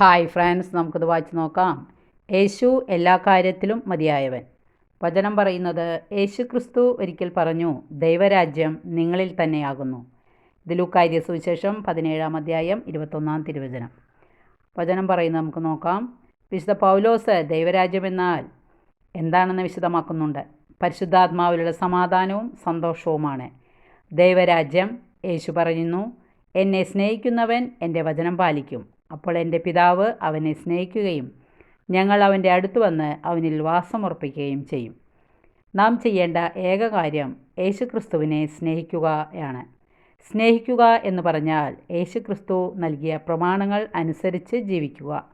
Hi France നമുക്കിത് വായിച്ച് നോക്കാം. യേശു എല്ലാ കാര്യത്തിലും മതിയായവൻ. വചനം പറയുന്നത് യേശു ക്രിസ്തു ഒരിക്കൽ പറഞ്ഞു ദൈവരാജ്യം നിങ്ങളിൽ തന്നെയാകുന്നു. ഇത് സുവിശേഷം പതിനേഴാം അധ്യായം ഇരുപത്തൊന്നാം തിരുവചനം. വചനം പറയുന്നത് നമുക്ക് നോക്കാം. വിശുദ്ധ പൗലോസ് ദൈവരാജ്യം എന്നാൽ എന്താണെന്ന് വിശദമാക്കുന്നുണ്ട്. പരിശുദ്ധാത്മാവിലുള്ള സമാധാനവും സന്തോഷവുമാണ്. ദൈവരാജ്യം യേശു പറയുന്നു എന്നെ സ്നേഹിക്കുന്നവൻ എന്റെ വചനം പാലിക്കും. അപ്പോൾ എന്റെ പിതാവ് അവനെ സ്നേഹിക്കുകയും ഞങ്ങൾ അവന്റെ അടുത്ത് വന്ന് അവനിൽ വാസമുറപ്പിക്കുകയും ചെയ്യും. നാം ചെയ്യേണ്ട ഏക കാര്യം യേശുക്രിസ്തുവിനെ സ്നേഹിക്കുകയാണ്. സ്നേഹിക്കുക എന്ന് പറഞ്ഞാൽ യേശുക്രിസ്തു നൽകിയ പ്രമാണങ്ങൾ അനുസരിച്ച് ജീവിക്കുക.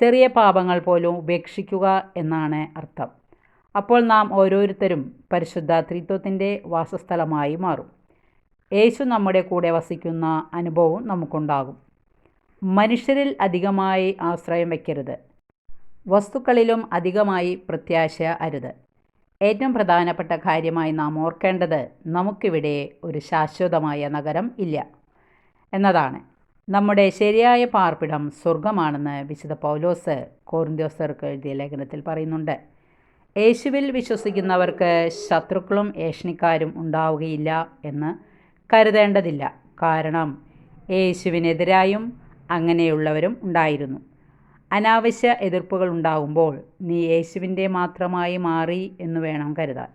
ചെറിയ പാപങ്ങൾ പോലും ഉപേക്ഷിക്കുക എന്നാണ് അർത്ഥം. അപ്പോൾ നാം ഓരോരുത്തരും പരിശുദ്ധ ത്രിത്വത്തിന്റെ വാസസ്ഥലമായി മാറും. യേശു നമ്മുടെ കൂടെ വസിക്കുന്ന അനുഭവം നമുക്കുണ്ടാകും. മനുഷ്യരിൽ അധികമായി ആശ്രയം വയ്ക്കരുത്. വസ്തുക്കളിലും അധികമായി പ്രത്യാശ അരുത്. ഏറ്റവും പ്രധാനപ്പെട്ട കാര്യമായി നാം ഓർക്കേണ്ടത് നമുക്കിവിടെ ഒരു ശാശ്വതമായ നഗരം ഇല്ല. എന്നതാണ്. നമ്മുടെ ശരിയായ പാർപ്പിടം സ്വർഗമാണെന്ന് വിശുദ്ധ പൗലോസ് കോറിന്ത്യോസർക്ക് എഴുതിയ ലേഖനത്തിൽ പറയുന്നുണ്ട്. യേശുവിൽ വിശ്വസിക്കുന്നവർക്ക് ശത്രുക്കളും ഏഷണിക്കാരും ഉണ്ടാവുകയില്ല എന്ന് കരുതേണ്ടതില്ല. കാരണം യേശുവിനെതിരായും അങ്ങനെയുള്ളവരും ഉണ്ടായിരുന്നു. അനാവശ്യ എതിർപ്പുകൾ ഉണ്ടാകുമ്പോൾ നീ യേശുവിന്റെ മാത്രമായി മാറി എന്ന് വേണം കരുതാൻ.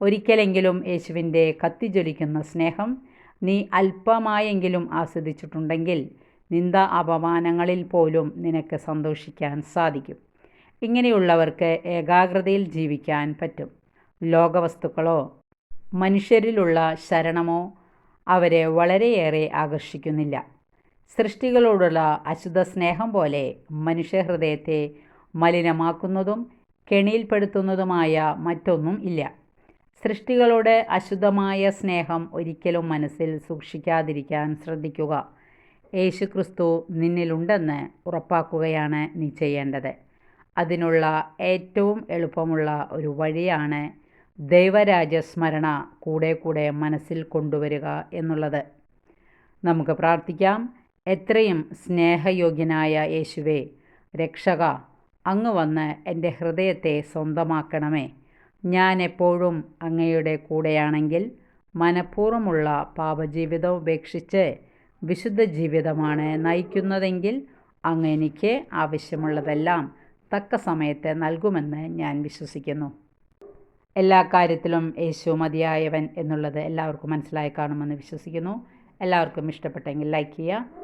ഒരിക്കലെങ്കിലും യേശുവിന്റെ കത്തിജ്വലിക്കുന്ന സ്നേഹം നീ അല്പമായെങ്കിലും ആസ്വദിച്ചിട്ടുണ്ടെങ്കിൽ നിന്ദ അപമാനങ്ങളിൽ പോലും നിനക്ക് സന്തോഷിക്കാൻ സാധിക്കും. ഇങ്ങനെയുള്ളവർക്ക് ഏകാഗ്രതയിൽ ജീവിക്കാൻ പറ്റും. ലോകവസ്തുക്കളോ മനുഷ്യരിലുള്ള ശരണമോ അവരെ വളരെയേറെ ആകർഷിക്കുന്നില്ല. സൃഷ്ടികളോടുള്ള അശുദ്ധ സ്നേഹം പോലെ മനുഷ്യഹൃദയത്തെ മലിനമാക്കുന്നതും കെണിയിൽപ്പെടുത്തുന്നതുമായ മറ്റൊന്നും ഇല്ല. സൃഷ്ടികളോട് അശുദ്ധമായ സ്നേഹം ഒരിക്കലും മനസ്സിൽ സൂക്ഷിക്കാതിരിക്കാൻ ശ്രദ്ധിക്കുക. യേശു ക്രിസ്തു നിന്നിലുണ്ടെന്ന് ഉറപ്പാക്കുകയാണ് നീ ചെയ്യേണ്ടത്. അതിനുള്ള ഏറ്റവും എളുപ്പമുള്ള ഒരു വഴിയാണ് ദൈവരാജസ്മരണ കൂടെ കൂടെ മനസ്സിൽ കൊണ്ടുവരിക എന്നുള്ളത്. നമുക്ക് പ്രാർത്ഥിക്കാം. എത്രയും സ്നേഹയോഗ്യനായ യേശുവേ രക്ഷക അങ്ങ് വന്ന് എന്റെ ഹൃദയത്തെ സ്വന്തമാക്കണമേ. ഞാൻ എപ്പോഴും അങ്ങയുടെ കൂടെയാണെങ്കിൽ മനഃപൂർവമുള്ള പാപജീവിതം ഉപേക്ഷിച്ച് വിശുദ്ധ ജീവിതമാണ് നയിക്കുന്നതെങ്കിൽ അങ്ങ് എനിക്ക് ആവശ്യമുള്ളതെല്ലാം തക്ക സമയത്ത് നൽകുമെന്ന് ഞാൻ വിശ്വസിക്കുന്നു. എല്ലാ കാര്യത്തിലും യേശു മതിയായവൻ എന്നുള്ളത് എല്ലാവർക്കും മനസ്സിലായി കാണുമെന്ന് വിശ്വസിക്കുന്നു. എല്ലാവർക്കും ഇഷ്ടപ്പെട്ടെങ്കിൽ ലൈക്ക് ചെയ്യുക